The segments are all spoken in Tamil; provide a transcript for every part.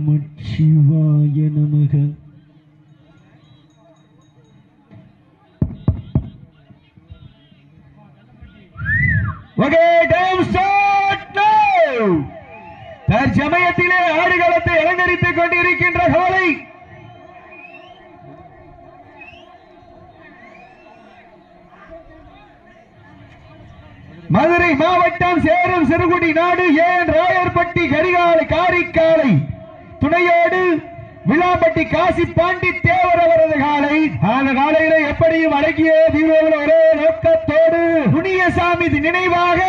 நமச்சிவாய விழாப்பட்டி காசி பாண்டி தேவர் அவரது காலை. அந்த காலையில எப்படியும் அடக்கிய தீபாவளி ஒரே நோக்கத்தோடு. முனியசாமி நினைவாக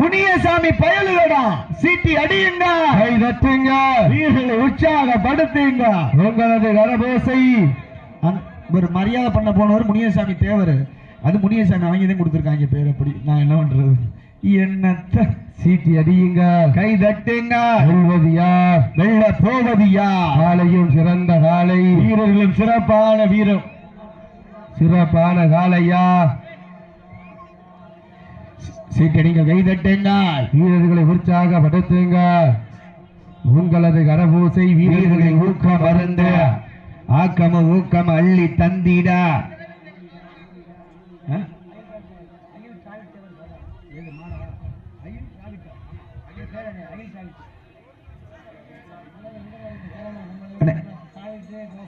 முனியசாமி பயலுகடா சீட்டி அடியுங்க. கை தட்டுங்க. வீரர்களை உற்சாகப்படுத்துங்க. உங்களது கரபோசை ஒரு மரியாதை பண்ண போனவர் முனியசாமி தேவர். அது முனியசாமி அவங்க தான் கொடுத்துருக்காங்க பேர் அப்படி. நான் என்ன பண்றது? என்னத்த? சீட்டி அடியுங்க. கை தட்டுங்க. வெல்வது யார் வெல்ல போவது யார் காலையும் சிறந்த காலை வீரர்களும் சிறப்பான வீரம். சிறப்பான காலையா சீட்டடிங்க கை தட்டுங்க. வீரர்களை உற்சாகப்படுத்துங்க. உங்களது கரபூசை வீரர்களை ஊக்கம் மருந்த. ஆக்கம ஊக்கம் அள்ளி தந்திட ஆ? அண்ணே.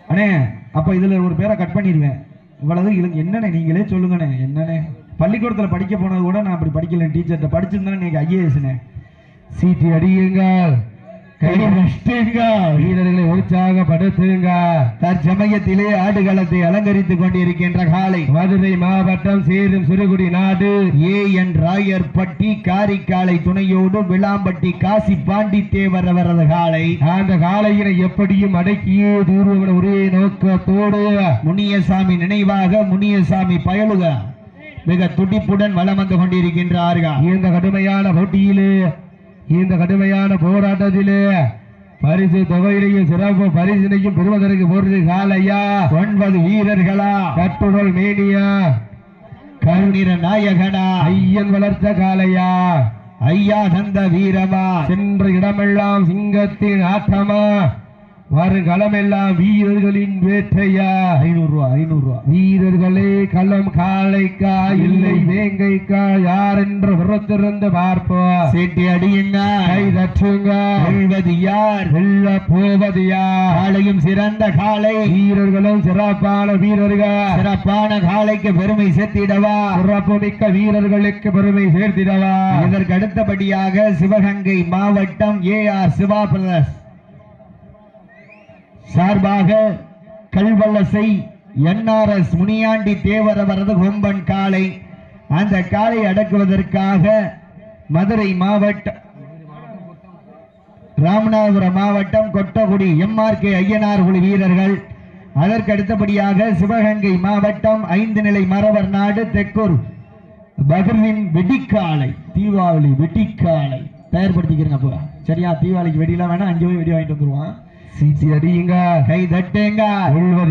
அண்ணே அப்ப இதுல ஒரு பேரை கட் பண்ணிடுவேன். இவ்வளவு இதுல என்னண்ணே நீங்களே சொல்லுங்கண்ணே என்னண்ணே? பள்ளிக்கூடத்துல படிக்க போனது கூட நான் அப்படி படிக்கல டீச்சர்கிட்ட படிச்சிருந்தேன் நீங்க ஐஏஎஸ்ண்ணே. சீட்டி அடியுங்கள். வீரர்களை உற்சாகப்படுத்துங்க. தற்சமயத்திலே ஆடுகளத்தை அலங்கரித்துக் கொண்டிருக்கின்ற காலை. மதுரை மாவட்டம் சேரும் சிறுகுடி நாடு. ஏ. என். ராயர்பட்டி காரிக்காலை துணையோடு விளாம்பட்டி காசி பாண்டி தேவர் அவரது காலை. அந்த காலையினை எப்படியும் அடக்கியே தூர்வன ஒரே நோக்கத்தோடு. முனியசாமி நினைவாக முனியசாமி பயலுக. மிக துடிப்புடன் வளம் வந்து கொண்டிருக்கின்றார்கள். இந்த கடுமையான போட்டியிலே இந்த கடுமையான போராட்டத்திலே பரிசு தொகையிலையும் சிறப்பு பரிசினையும் பெறுவதற்கு பொருள் காலையா? ஒன்பது வீரர்களா? கட்டுடல் மேனியா? கருணிர நாயகனா? ஐயன் வளர்த்த காலையா? ஐயா தந்த வீரமா? சென்ற இடமெல்லாம் சிங்கத்தின் ஆட்டமா வருகளமெல்லாம் வீரர்களின் வேட்டையா? ஐநூறு ரூபா ஐநூறு ரூபா. வீரர்களே களம் காளைக்கா இல்லை வேங்கைக்கா யார் என்று புறத்திருந்து பார்ப்போம் சீட்டி அடியுங்க. கை தட்டுங்க வெல்வது யார்? வெல்ல போவது யார்? காளையும் சிறந்த காளை. வீரர்களும் சிறப்பான வீரர்கள். சிறப்பான காளைக்கு பெருமை சேர்த்திடவா? சிறப்பு மிக்க வீரர்களுக்கு பெருமை சேர்த்திடவா? இதற்கு அடுத்தபடியாக சிவகங்கை மாவட்டம் ஏ ஆர் சிவா பிரதர்ஸ் சார்பாக கல்வல்லசை என்ஆர்எஸ் முனியாண்டி தேவர் அவரது கொம்பன் காளை. அந்த காலை அடக்குவதற்காக மதுரை மாவட்டம் ராமநாதபுரம் மாவட்டம் கொட்டகுடி எம்ஆர்கே ஐயனார் குழு வீரர்கள். அதற்கு அடுத்தபடியாக சிவகங்கை மாவட்டம் ஐந்து நிலை மரவர் நாடு தெக்கூர் பகர்வின் வெடிக்காலை தீபாவளி வெடிக்காலை தயார்படுத்திக்கிறேங்க அப்போ. சரியா தீபாவளிக்கு வெடியெல்லாம் வேணா அங்கே போய் வெடி வாங்கிட்டு வந்துருவான். சீட்டி அடியுங்க. கை தட்டுங்க.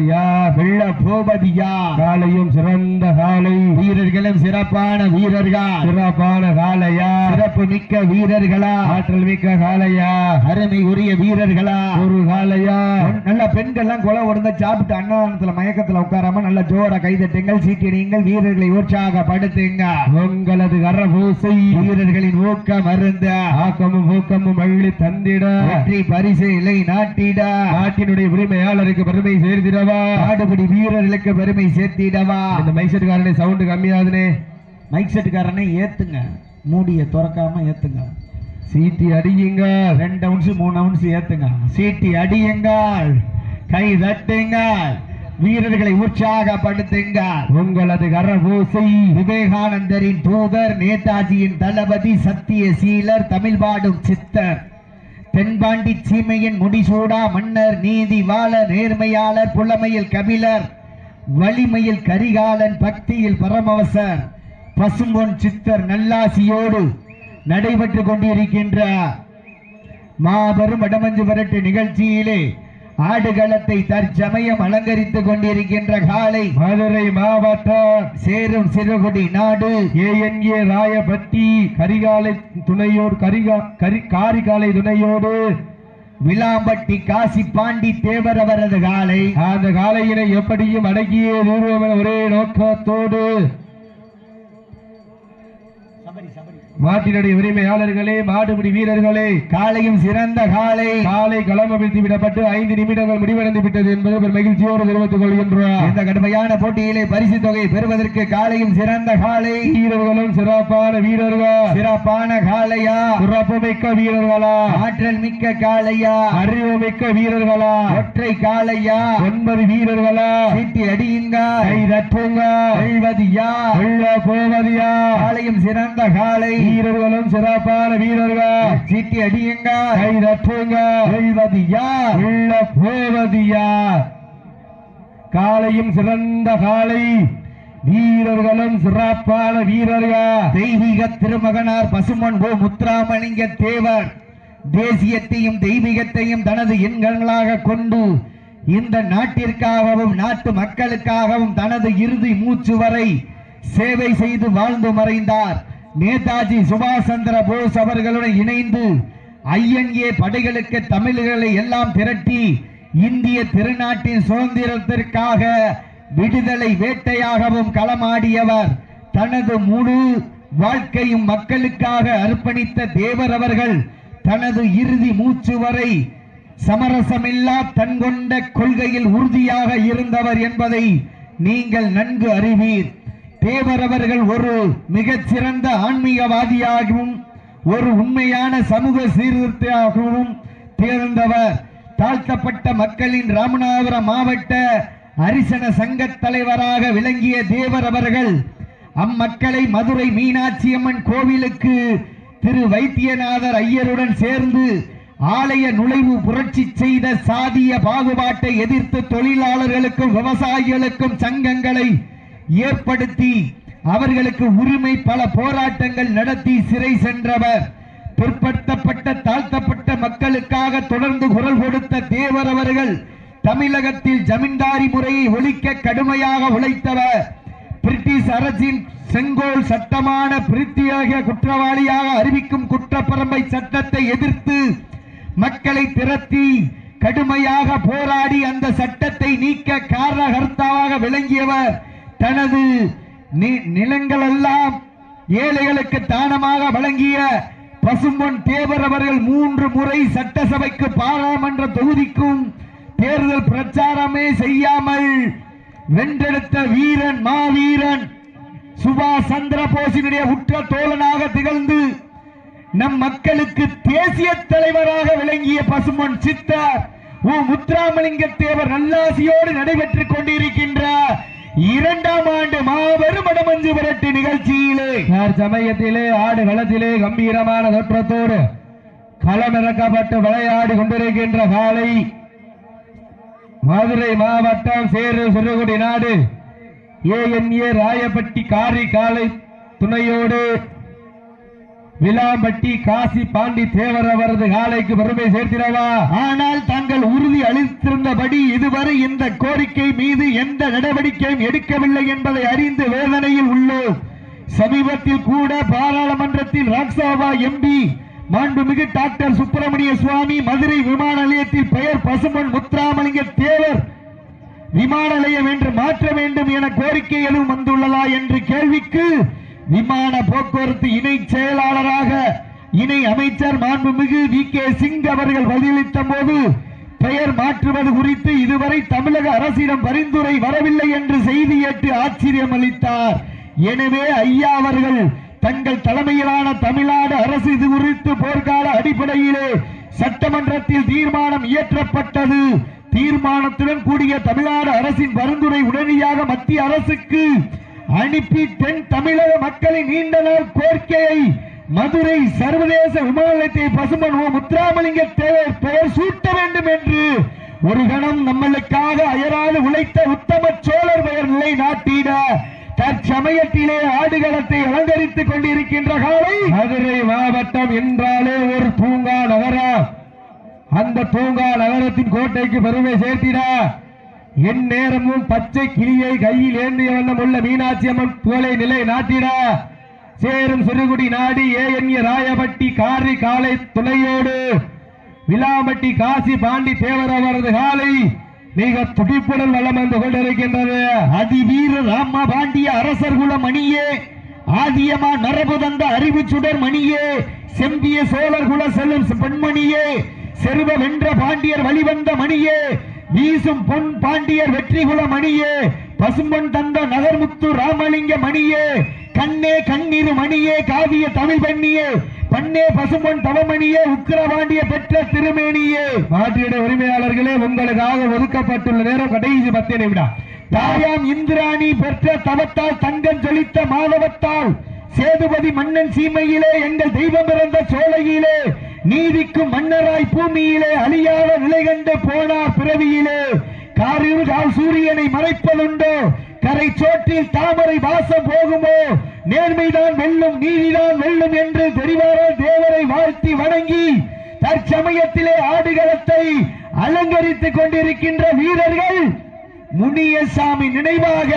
யார் வெள்ள போவது யார் காலையும் சிறந்த காலை. வீரர்களும் சிறப்பான வீரர்கள். சிறப்பான காலையா. சிறப்பு மிக்க வீரர்களா. ஆற்றல் மிக்க காலையா. அருமை உரிய வீரர்களா. ஒரு காலையா. நல்ல பெண்கள்லாம் கொலை உடந்த சாப்பிட்டு அன்னதானத்துல மயக்கத்துல உட்காராம நல்ல ஜோரா கை தட்டுங்கள் சீட்டிடுங்கள் வீரர்களை உற்சாகப்படுத்துங்க. உங்களது கரபூசை. வீரர்களின் ஊக்கம் அருந்த. ஆக்கமும் ஊக்கமும் அள்ளி தந்திட. வெற்றி பரிசு இலை நாட்டிட நாட்டினுடைய உரிமையாளருக்கு பெருமை சேர்த்திடவா நாடுபடி வீரர்களுக்கு பெருமை சேர்த்திடவா. இந்த மைக் செட்டுக்காரனே சவுண்ட் கம்மியாதுனே மைக் செட்டுக்காரனே ஏத்துங்க. மூடிய திறக்காம ஏத்துங்க. சீட்டி அடியுங்க. ரெண்டு அவுன்ஸ் மூணு அவுன்ஸ் ஏத்துங்க. சீட்டி அடியுங்க கை தட்டுங்க வீரர்களை உற்சாகப்படுத்துங்க. உங்களது கரபூசை விவேகானந்தரின் தூதர் நேதாஜியின் தளபதி சத்திய சீலர் தமிழ் பாடும் சித்தர். தென்பாண்டி சீமையின் முடிசூடா மன்னர் நீதி வாழ நேர்மையாளர் புலமையில் கபிலர் வலிமையில் கரிகாலன் பக்தியில் பரமவசர் பசும்பொன் சித்தர் நல்லாசியோடு நடைபெற்றுக் கொண்டிருக்கின்ற மாபெரும் வடமஞ்சு விரட்டு நிகழ்ச்சியிலே ஆடுகளத்தை தற்சமயம் அலங்கரித்துக் கொண்டிருக்கின்ற காலை மதுரை மாவட்டம் சேரும் சிறுகுடி நாடு. ஏஎன்ஏ ராயபட்டி கரிகாலை துணையோடு கரிகா கரி காரிகாலை துணையோடு விளாம்பட்டி காசி பாண்டி தேவர் அவரது காலை. அந்த காலையினை எப்படியும் அடக்கியே ஒரே நோக்கத்தோடு. மாட்டினுடைய உரிமையாளர்களே மாடுபிடி வீரர்களே காலையும் சிறந்த காலை. காலை களம் விடப்பட்டு ஐந்து நிமிடங்கள் முடிவடைந்து விட்டது என்பது ஒரு மகிழ்ச்சியோடு தெரிவித்துக் கொள்கின்றோம். இந்த கடுமையான போட்டியிலே பரிசு தொகை பெறுவதற்கு காலையும் சிறந்த காலை. வீரர்களும் சிறப்பான வீரர்கள். சிறப்பான காலையா? சிறப்பு மிக்க வீரர்களா? ஆற்றல் மிக்க காளையா அறிவு மிக்க வீரர்களா? ஒற்றை காளையா ஒன்பது வீரர்களா? சீட்டி அடியுங்க? கை தட்டுங்க? போவதியா? காலையும் சிறந்த காலை. வீரர்களும் சிறப்பான வீரர்கள். சீட்டி அடியுங்க. கை தட்டுங்க வெள்ள போவதியா. காலையும் சிறந்த காலை. வீரர்களும் சிறப்பான வீரர்கள். தெய்வீக திருமகனார் பசுமன் ஓ முத்துராமலிங்க தேவர். தேசியத்தையும் தெய்வீகத்தையும் தனது எண்களாக கொண்டு இந்த நாட்டிற்காகவும் நாட்டு மக்களுக்காகவும் தனது இறுதி மூச்சு வரை சேவை செய்து வாழ்ந்து மறைந்தார். நேதாஜி சுபாஷ் சந்திர போஸ் அவர்களுடன் இணைந்து ஐஎன்ஏ படைகளுக்கு தமிழர்களை எல்லாம் திரட்டி இந்திய திருநாட்டின் சுதந்திரத்திற்காக விடுதலை வேட்டையாகவும் களமாடியவர். தனது முழு வாழ்க்கையும் மக்களுக்காக அர்ப்பணித்த தேவர் அவர்கள் தனது இறுதி மூச்சு வரை சமரசமில்லா தன்கொண்ட கொள்கையில் உறுதியாக இருந்தவர் என்பதை நீங்கள் நன்கு அறிவீர். தேவர் அவர்கள் ஒரு மிகச்சிறந்த ஆன்மீகவாதியாகவும் ஒரு உண்மையான சமூக சீர்திருத்தமாகவும் திகழ்ந்தவர். தாழ்த்தப்பட்ட மக்களின் ராமநாதபுரம் மாவட்ட அரிசன சங்க தலைவராக விளங்கிய தேவர் அவர்கள் அம்மக்களை மதுரை மீனாட்சி அம்மன் கோவிலுக்கு திரு வைத்தியநாதர் ஐயருடன் சேர்ந்து ஆலய நுழைவு புரட்சி செய்த சாதிய பாகுபாட்டை எதிர்த்து தொழிலாளர்களுக்கும் விவசாயிகளுக்கும் சங்கங்களை ஏற்படுத்தி அவர்களுக்கு உரிமை பல போராட்டங்கள் நடத்தி சிறை சென்றவர். பிற்படுத்தப்பட்ட தாழ்த்தப்பட்ட மக்களுக்காக தொடர்ந்து குரல் கொடுத்த தேவர் அவர்கள் தமிழகத்தில் ஜமீன்தாரி முறையை ஒழிக்க கடுமையாக உழைத்தவர். பிரிட்டிஷ் அரசின் செங்கோல் சட்டமான பிரத்யேக குற்றவாளியாக அறிவிக்கும் குற்றப்பரம்பை சட்டத்தை எதிர்த்து மக்களை திரட்டி கடுமையாக போராடி அந்த சட்டத்தை நீக்க காரணகர்த்தாவாக விளங்கியவர். தனது நி- நிலங்களெல்லாம் ஏழைகளுக்கு தானமாக வழங்கிய பசும்பொன் தேவர் அவர்கள் மூன்று முறை சட்டசபைக்கு பாராளுமன்ற தொகுதிக்கும் தேர்தல் பிரச்சாரமே செய்யாமல் வென்றெடுத்த வீரன் மாவீரன் சுபாஷ் சந்திர போஸினுடைய உற்ற தோழனாக திகழ்ந்து நம் மக்களுக்கு தேசிய தலைவராக விளங்கிய பசுமன் சித்தார் ஓ முத்துராமலிங்க தேவர் நல்லாசியோடு நடைபெற்றுக் கொண்டிருக்கின்ற இரண்டாம் ஆண்டு மாபெரும் மடமஞ்சு விரட்டு நிகழ்ச்சியிலே. சமயத்திலே ஆடு களத்திலே கம்பீரமான தோற்றத்தோடு களமிறக்கப்பட்டு விளையாடி கொண்டிருக்கின்ற காலை மதுரை மாவட்டம் சேரு சிறுகுடி நாடு. ஏஎன்ஏ ராயப்பட்டி காரி காலை துணையோடு விலாம்பட்டி காசி பாண்டி தேவர் அவரது காலைக்கு பெருமை சேர்த்தினவா? ஆனால் தாங்கள் உறுதி அளித்திருந்தபடி இதுவரை இந்த கோரிக்கை மீது எந்த நடவடிக்கையும் எடுக்கவில்லை என்பதை அறிந்து வேதனையில் உள்ளோம் சமீபத்தில் கூட பாராளுமன்றத்தில் ராக்சபா எம்பி மாண்புமிகு டாக்டர் சுப்பிரமணிய சுவாமி மதுரை விமான நிலையத்தில் பெயர் பசுமன் முத்துராமலிங்க தேவர் விமான நிலையம் என்று மாற்ற வேண்டும் என கோரிக்கை எதுவும் வந்துள்ளதா என்று கேள்விக்கு விமான போக்குவரத்து இணை செயலாளராக இணை அமைச்சர் மாண்புமிகு வி. கே. சிங் அவர்கள் பதிலளித்த போது பெயர் மாற்றுவது குறித்து இதுவரை தமிழக அரசிடம் பரிந்துரை வரவில்லை என்று செய்தி ஏற்று ஆச்சரியம் அளித்தார். எனவே ஐயா அவர்கள் தங்கள் தலைமையிலான தமிழ்நாடு அரசு இது குறித்து போர்க்கால அடிப்படையிலே சட்டமன்றத்தில் தீர்மானம் இயற்றப்பட்டது. தீர்மானத்துடன் கூடிய தமிழ்நாடு அரசின் பரிந்துரை உடனடியாக மத்திய அரசுக்கு அனுப்பி தென் தமிழக மக்களின் நீண்ட நாள் கோரிக்கையை. மதுரை சர்வதேச விமான நிலையத்தை பசுமன் முத்துராமலிங்க தேவர் பெயர் சூட்ட வேண்டும் என்று ஒரு கணம் நம்மளுக்காக அயராது உழைத்த உத்தம சோழர் பெயர் நிலை நாட்டிட தற்சமயத்திலே ஆடுகளத்தை அலங்கரித்துக் கொண்டிருக்கின்ற காலை. மதுரை மாவட்டம் என்றாலே ஒரு பூங்கா நகரம் அந்த பூங்கா நகரத்தின் கோட்டைக்கு பெருமை சேர்த்திட. எந்நேரமும் பச்சை கிளியை கையில் ஏந்திய வண்ணம் உள்ள மீனாட்சி அம்மன் புகழை நிலை நாட்டிட சேரும் சிறுகுடி நாடி ஏஎன்ஏ ராயபட்டி காரி காலை துணையோடு. விலாம்பட்டி காசி பாண்டி தேவர் அவரது காலை மிக துடிப்புடன் வளம் வந்து கொண்டிருக்கின்றது. அதிவீர ராமா பாண்டிய அரசர் குல மணியே ஆதியமா நரபு தந்த அறிவு சுடர் மணியே செம்பிய சோழர் குல செல்லும் பெண்மணியே செருவ வென்ற பாண்டியர் வழிவந்த மணியே வீசும் பொன் பாண்டியர் வெற்றி குல மணியே பசும்பொன் தந்த நகர்முத்து ராமலிங்க மணியே கண்ணே கண்ணிரு மணியே காவிய தமிழ் பெண்ணியே பண்ணே பசும்பொன் தவமணியே உக்கிரபாண்டிய பெற்ற திருமேனியே. மாற்றிட உரிமையாளர்களே உங்களுக்காக ஒதுக்கப்பட்டுள்ள நேரம் கடைசி பத்து நிமிடம் தாயாம் இந்திராணி பெற்ற தவத்தால் தங்கம் ஜொலித்த மாதவத்தால் சேதுபதி மன்னன் சீமையிலே எங்கள் தெய்வம் பிறந்த சோலையிலே நீதிக்கும் மன்னராய் பூமியிலே அழியாத நிலை கண்டு போனார் பிறவியிலே காரில் கால் சூரியனை மறைப்பதுண்டோ? கரை சோற்றில் தாமரை வாசம் போகுமோ? நேர்மைதான் வெல்லும் நீதிதான் வெல்லும் என்று தெரிவாரோ தேவரை வாழ்த்தி வணங்கி தற்சமயத்திலே ஆடுகளத்தை அலங்கரித்துக் கொண்டிருக்கின்ற வீரர்கள் முனியசாமி நினைவாக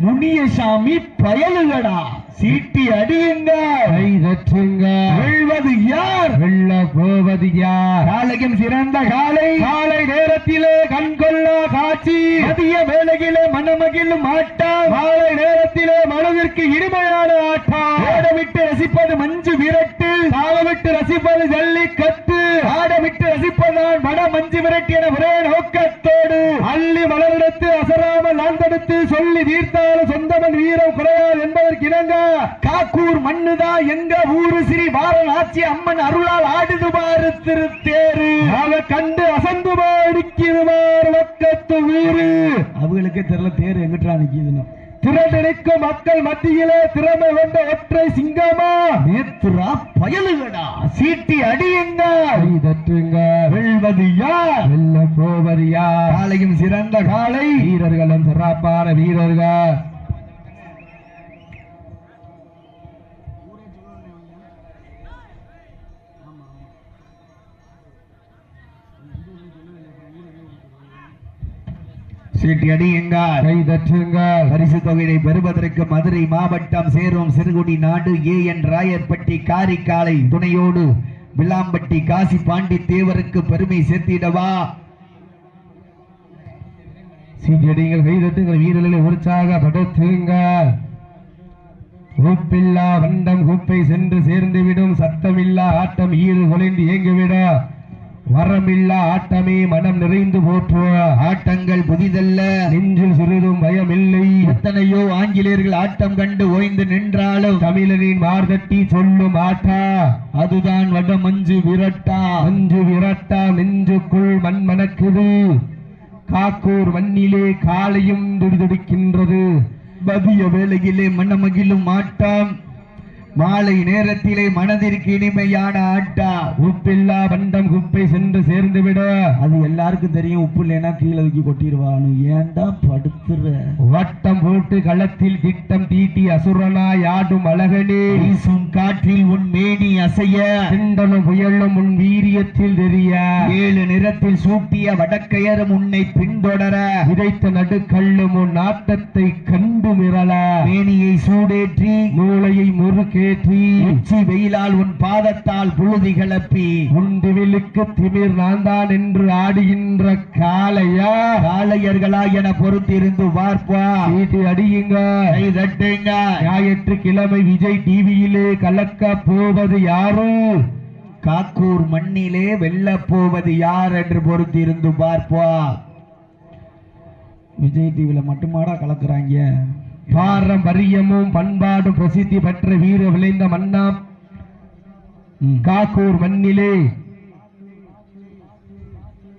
முனியசாமி பயலுகடா சீட்டி அடியுங்க. கை தட்டுங்க. வெல்வது யார்? வெள்ள போவது யார்? காலையும் சிறந்த காலை. காலை நேரத்திலே கண்கொள்ளா காட்சி. மதிய வேளையிலே மனமகிழும் ஆட்டம் மாலை நேரத்திலே மனதிற்கு இனிமையான ஆட்டம் ஓடவிட்டு ரசிப்பது மஞ்சு விரட்டு. தாளமிட்டு ரசிப்பது ஜல்லிக்கட்டு. ஆடவிட்டு ரசிப்பதுதான் வட மஞ்சு விரட்டு என ஒரே நோக்கத்தோடு. அள்ளி மலரெடுத்து அசராமல் ஆண்டெடுத்து சொல்லி தீர்த்தாலும் சொந்தமன் வீரம் குறையாது என்பதற்கு இணங்க. காக்கூர் மண்ணுதா எங்க ஊரு ஸ்ரீ வாரணாச்சி அம்மன் அருளால் ஆடுது பாரு திருத்தேரு. அதை கண்டு அசந்து மாடிக்குமாறு பக்கத்து ஊரு அவங்களுக்கு தெரியல தேர் எங்கிட்டா நிக்கிதுன்னு. திரண்டெடுக்கும் மக்கள் மத்தியிலே திறமை கொண்ட ஒற்றை சிங்கமா? நேத்துரா பயலுகடா. சீட்டி அடியுங்க. கை தட்டுங்க. வெல்வது யார்? வெல்ல யார்? காலையும் சிறந்த காலை வீரர்களும் சிறப்பான வீரர்கள். சீட்டி அடியுங்க கை தட்டுங்க பரிசு தொகையை பெறுவதற்கு மதுரை மாவட்டம் சேரும் சிறுகுடி நாடு ஏ என் ராயர்பட்டி காரிக்காலை துணையோடு விளாம்பட்டி காசி பாண்டி தேவருக்கு பெருமை சேர்த்திடவா? சீட்டடிங்கள் கை தட்டுங்கள் வீரர்களை உற்சாகப்படுத்துங்க கூப்பில்லா வண்டம் கூப்பை சென்று சேர்ந்துவிடும் சத்தமில்லா ஆட்டம் ஈறு கொலைந்து இயங்கிவிட. வரமில்லா ஆட்டமே மனம் நிறைந்து போற்றுவ. ஆட்டங்கள் புதிதல்ல. நெஞ்சில் சிறிதும் பயமில்லை. எத்தனையோ ஆங்கிலேயர்கள் ஆட்டம் கண்டு ஓய்ந்து நின்றாலும் தமிழனின் மார்தட்டி சொல்லும் ஆட்டா அதுதான் வட மஞ்சு விரட்டா. மஞ்சு விரட்டா நெஞ்சுக்குள் மண் மணக்குது. காக்கூர் மண்ணிலே காலையும் துடிதுடிக்கின்றது. மதிய வேளையிலே மனமகிழும் ஆட்டம். மாலை நேரத்திலே மனதிற்கு இனிமையான ஆட்டா. உப்பில்லா வண்டம் குப்பை சென்று சேர்ந்துவிட. அது எல்லாருக்கும் தெரியும் உப்பு இல்லைன்னா கீழே தூக்கி கொட்டிடுவானு ஏன்டா படுத்துற? வட்டம் போட்டு களத்தில் திட்டம் தீட்டி அசுரனாய் ஆடும் அழகனே. வீசும் காற்றில் உன் மேனி அசைய. சிண்டனும் புயலும் உன் வீரியத்தில் தெரிய. ஏழு நிறத்தில் சூட்டிய வடக்கையரும் உன்னை பின்தொடர. விதைத்த நடுக்கல்லும் உன் நாட்டத்தை கண்டு மிரள மேனியை சூடேற்றி. மூளையை உச்சி வெயிலால் உன் பாதத்தால் புழுதி கிளப்பி உண்டிவிலுக்கு திமிர் நான் தான் என்று ஆடுகின்ற காளையா? காளையர்களா என பொறுத்திருந்து பார்ப்பா சீட்டு அடியுங்க. தட்டுங்க. ஞாயிற்றுக்கிழமை விஜய் டிவியிலே கலக்க போவது யாரும் காக்கூர் மண்ணிலே வெல்லப் போவது யார் என்று பொறுத்திருந்து பார்ப்பா விஜய் டிவில மட்டுமாடா கலக்குறாங்க? பாரம்பரியமும் பண்பாடும் பிரசித்தி பெற்ற வீர விளைந்த மன்னா காக்கூர் மண்ணிலே.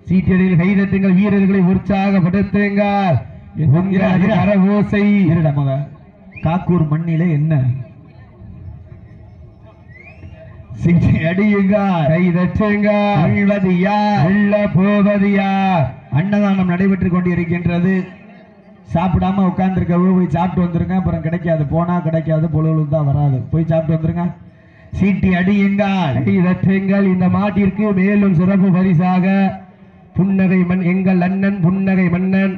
சீட்டடியில் கைதட்டுங்கள் வீரர்களை உற்சாகப்படுத்துங்கள். மக. காக்கூர் மண்ணிலே என்ன? சிட்டி அடியுங்க கைதட்டுங்க அழ்வது யார்? வெல்ல போவது யார்? அன்னதானம் நடைபெற்றுக் கொண்டிருக்கின்றது. சாப்பிடாம உட்கார்ந்துருக்க போய் சாப்பிட்டு வந்துருங்க. அப்புறம் கிடைக்காது. போனா கிடைக்காது. பொழுது தான் வராது. போய் சாப்பிட்டு வந்துருங்க. சீட்டி அடியுங்கள். கைதட்டுங்கள் இந்த மாட்டிற்கு மேலும் சிறப்பு பரிசாக புன்னகை மண் எங்கள் அண்ணன் புன்னகை மன்னன்.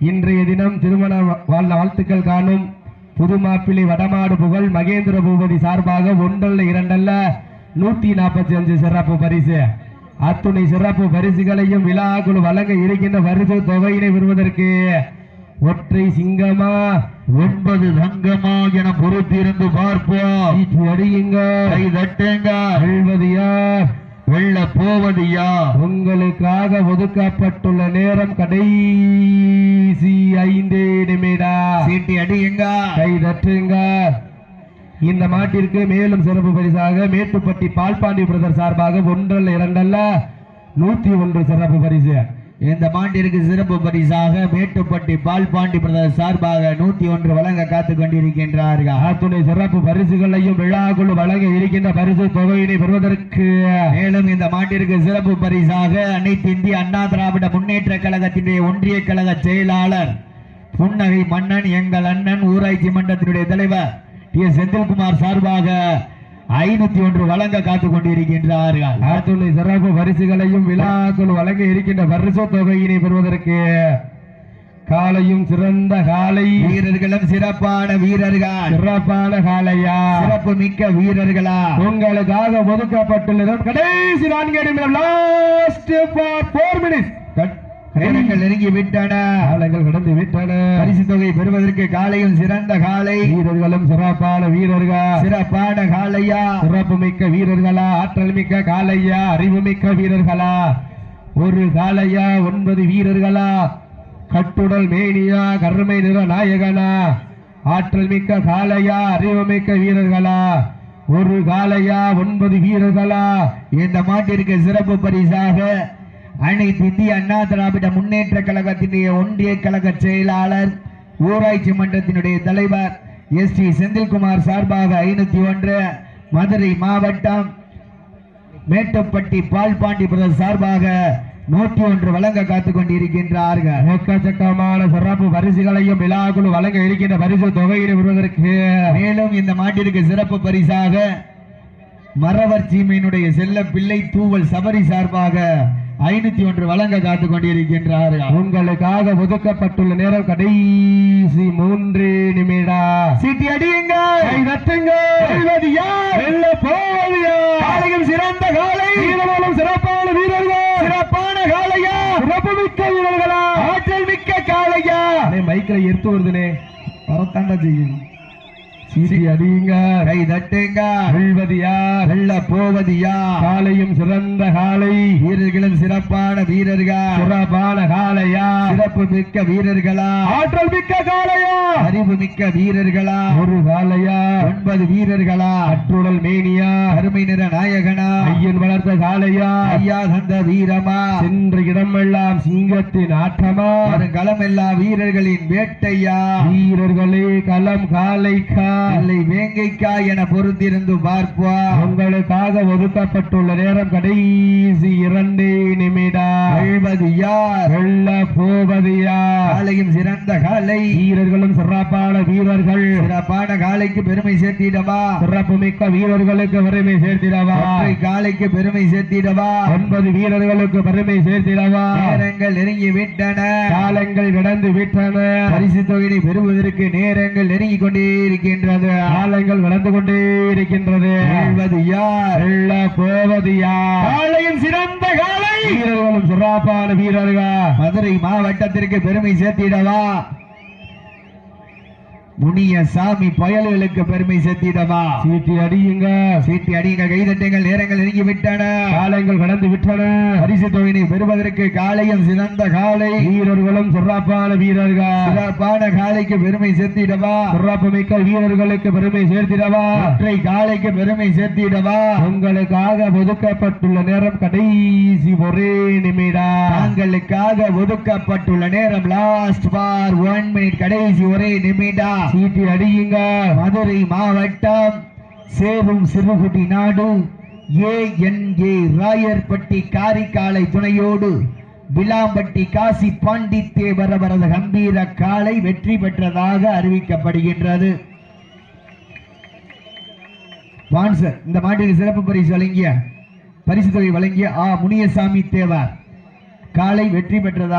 இன்றைய தினம் திருமண வாழ் வாழ்த்துக்கள் காணும் புது மாப்பிள்ளை வடமாடு புகழ் மகேந்திர பூபதி சார்பாக ஒன்றல்ல இரண்டல்ல நூத்தி நாற்பத்தி அஞ்சு சிறப்பு பரிசு. அத்துணை சிறப்பு பரிசுகளையும் விழாக்குழு வழங்க இருக்கின்ற பரிசு தொகையினை பெறுவதற்கு ஒற்றை சிங்கமா? ஒன்பது தங்கமா என பொறுத்திருந்து பார்ப்போம். சீட்டி அடியுங்கள் கை தட்டுங்க. வெல்வது யார்? வெள்ள போவது யார்? உங்களுக்காக ஒதுக்கப்பட்டுள்ள நேரம் கடைசி ஐந்து நிமிடம். சீட்டி அடியுங்க. கை தட்டுங்க. இந்த மாட்டிற்கு மேலும் சிறப்பு பரிசாக மேட்டுப்பட்டி பால்பாண்டி பிரதர் சார்பாக ஒன்றல்ல இரண்டல்ல நூத்தி ஒன்று சிறப்பு பரிசு. இந்த மாண்டிற்கு சிறப்பு பரிசாக மேட்டுப்பட்டி பால்பாண்டி பிரதர் சார்பாக நூத்தி ஒன்று வழங்க காத்து கொண்டிருக்கின்றார்கள் அத்துணை சிறப்பு பரிசுகளையும் விழாக்குழு வழங்க இருக்கின்ற பரிசு தொகையினை பெறுவதற்கு மேலும் இந்த மாண்டிற்கு சிறப்பு பரிசாக அனைத்து இந்திய அண்ணா திராவிட முன்னேற்ற கழகத்தினுடைய ஒன்றிய கழக செயலாளர் புன்னகை மன்னன் எங்கள் அண்ணன் ஊராட்சி மன்றத்தினுடைய தலைவர் டி எஸ் செந்தில்குமார் சார்பாக ஐநூத்தி ஒன்று வழங்க காத்துக் கொண்டிருக்கின்றார்கள். அத்துணை சிறப்பு பரிசுகளையும் விழாக்குழு வழங்க இருக்கின்ற பரிசு தொகையினை பெறுவதற்கு காலையும் சிறந்த காலை. வீரர்களும் சிறப்பான வீரர்கள். சிறப்பான காலையா? சிறப்பு மிக்க வீரர்களா? உங்களுக்காக ஒதுக்கப்பட்டுள்ளது கடைசி நான்கு நிமிடம் லாஸ்ட் ஃபோர் மினிட்ஸ் நேரங்கள் நெருங்கி விட்டன. காலங்கள் கடந்து விட்டன. பரிசு தொகை பெறுவதற்கு காலையும் சிறந்த காலை. வீரர்களும் சிறப்பான வீரர்கள். சிறப்பான காலையா. சிறப்பு மிக்க வீரர்களா. ஆற்றல் மிக்க காளையா அறிவு மிக்க வீரர்களா. ஒரு காளையா ஒன்பது வீரர்களா. கட்டுடல் மேனியா. கருமை நிற நாயகனா. ஆற்றல் மிக்க காளையா அறிவு மிக்க வீரர்களா. ஒரு காளையா ஒன்பது வீரர்களா. இந்த மாட்டிற்கு சிறப்பு பரிசாக அனைத்து இந்திய அண்ணா திராவிட முன்னேற்ற கழகத்தினுடைய ஒன்றிய கழக செயலாளர் ஊராட்சி மன்றத்தினுடைய தலைவர் எஸ் டி செந்தில்குமார் சார்பாக ஐநூத்தி ஒன்று மதுரை மாவட்டம் மேட்டுப்பட்டி பால்பாண்டி பிரதர் சார்பாக நூற்றி ஒன்று வழங்க காத்துக் கொண்டிருக்கின்றார்கள். எக்கச்சக்கமான சிறப்பு பரிசுகளையும் விழாக்குழு வழங்க இருக்கின்ற பரிசு தொகையினை பெறுவதற்கு மேலும் இந்த மாட்டிற்கு சிறப்பு பரிசாக மறவர் சீமையினுடைய செல்ல பிள்ளை தூவல் சபரி சார்பாக ஐநூத்தி ஒன்று வழங்க காத்துக் கொண்டிருக்கின்றார்கள் உங்களுக்காக ஒதுக்கப்பட்டுள்ள நேரம் கடைசி மூன்று நிமிடம் சீட்டி அடியுங்க கை தட்டுங்க. வெல்வது யார்? வெல்ல போவது யார்? காலையும் சிறந்த காலை. வீரர்களும் சிறப்பான வீரர்கள். சிறப்பான காலையா சிறப்பு மிக்க வீரர்களா? ஆற்றல் மிக்க காலையா மைக்ல எடுத்து வருதுனே வரத்தாண்டா செய்யும். அடியுங்க கை தட்டுங்க. வெல்வது யார் வெல்ல போவது யார் காலையும் சிறந்த காலை. வீரர்களும் சிறப்பான வீரர்கள். சிறப்பான காலையா? சிறப்பு மிக்க வீரர்களா? ஆற்றல் மிக்க காலையா? அறிவு மிக்க வீரர்களா? ஒரு காலையா? ஒன்பது வீரர்களா? அற்றுடல் மேனியா? அருமை நிற நாயகனா? ஐயன் வளர்த்த காலையா? ஐயா தந்த வீரமா? சென்ற இடமெல்லாம் சிங்கத்தின் ஆட்டமா களம் எல்லா வீரர்களின் வேட்டையா? வீரர்களே களம் காலைக்கா? இல்லை வேங்கைக்கா என பொறுத்திருந்து பார்ப்பா உங்களுக்காக ஒதுக்கப்பட்டுள்ள நேரம் கடைசி இரண்டு நிமிடம். அழ்வது யார்? போவது யார்? காலையும் சிறந்த காலை வீரர்களும் சிறப்பான வீரர்கள். சிறப்பான காலைக்கு பெருமை சேர்த்திடவா? சிறப்பு மிக்க வீரர்களுக்கு பெருமை சேர்த்திடவா? காலைக்கு பெருமை சேர்த்திடவா? ஒன்பது வீரர்களுக்கு பெருமை சேர்த்திடவா? நேரங்கள் நெருங்கி விட்டன. காலங்கள் கடந்து விட்டன. பரிசு தொகையை பெறுவதற்கு நேரங்கள் நெருங்கி கொண்டே இருக்கின்றது காலங்கள் கடந்து கொண்டே இருக்கின்றது. போவது யார்? காலையும் சிறந்த காலை வீரர்களும் சிறப்பான வீரர்கள். மதுரை மாவட்டத்திற்கு பெருமை சேர்த்திடவா? முனிய சாமி பயல்களுக்கு பெருமை சேர்த்திடவா சீட்டி அடியுங்க. சீட்டி அடிங்க கைதட்டுங்கள். நேரங்கள் நெருங்கி விட்டன காலங்கள் கடந்து விட்டன. பரிசு தொகையினை பெறுவதற்கு காலையும் சிறந்த காலை. வீரர்களும் சிறப்பான வீரர்கள். சிறப்பான காலைக்கு பெருமை சேர்த்திடவா சிறப்பு மிக்க வீரர்களுக்கு பெருமை சேர்த்திடவா? ஒற்றை காலைக்கு பெருமை சேர்த்திடவா உங்களுக்காக ஒதுக்கப்பட்டுள்ள நேரம் கடைசி ஒரே நிமிடம். தாங்களுக்காக ஒதுக்கப்பட்டுள்ள நேரம் லாஸ்ட் பார் ஒன் மினிட் கடைசி ஒரே நிமிடம். சீட்டி அடியுங்க. மதுரை மாவட்டம் சேரும் சிறுகுடி நாடு ஏ என் ஏ ராயர்பட்டி காரிக்காலை துணையோடு விளாம்பட்டி காசி பாண்டித்தேவர் அவரது கம்பீர காலை வெற்றி பெற்றதாக அறிவிக்கப்படுகின்றது. ஸ்பான்சர் இந்த மாட்டிற்கு சிறப்பு பரிசு வழங்கிய பரிசு தொகை வழங்கிய ஆ. முனியசாமி தேவர் காலை வெற்றி பெற்றதாக